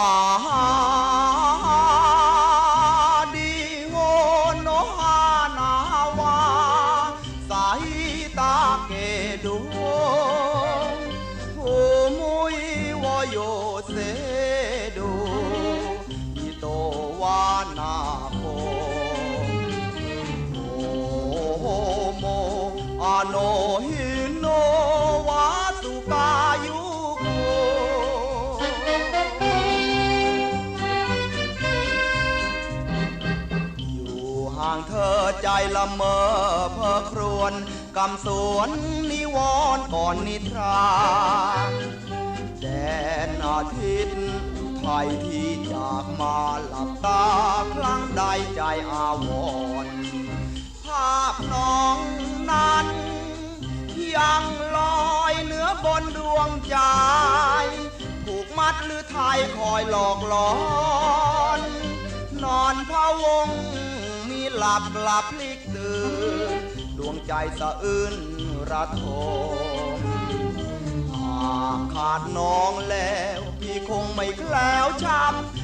าดีโวนหานาวาสาตาเกดฮูมุยวโยเสดูยิโตวานาโคโอโมอโน ห่างเธอใจละเมอเพ้อครวนกำสวนนิวรณ์ก่อนนิทราแดนอาทิตย์ไทยที่จากมาหลับตาครั้งใดใจอาวรณ์ภาพน้องนั้น ยังลอยเหนือบนดวงใจผูกมัดหรือไทยคอยหลอกหลอน นอนพะวง ลับกลับพลิกตื่นดวงใจสะอื้นระทมหากขาดน้องแล้ว พี่คงไม่แคล้วช้ำ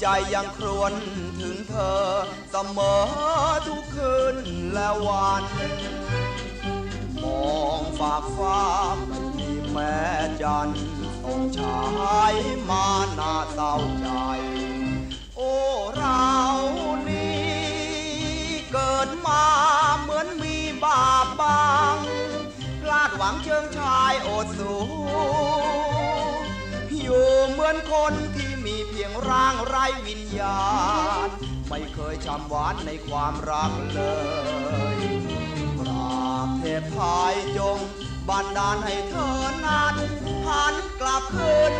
ใจยังครวญถึงเธอเสมอทุกคืนและวัน มองฝากฟ้าไม่มีแม้จันทร์ส่องฉายมาหน้าเศร้าใจ โอ้เรานี้เกิดมาเหมือนมีบาปบาง พลาดหวังเชิงชายโอดสู อยู่เหมือนคนที่มีเพียงร่างไร้วิญญาณ ไม่เคยช้ำหวานในความรักเลยกราบเทพทายจงบันดาลให้เธอนั้นหันกลับคืน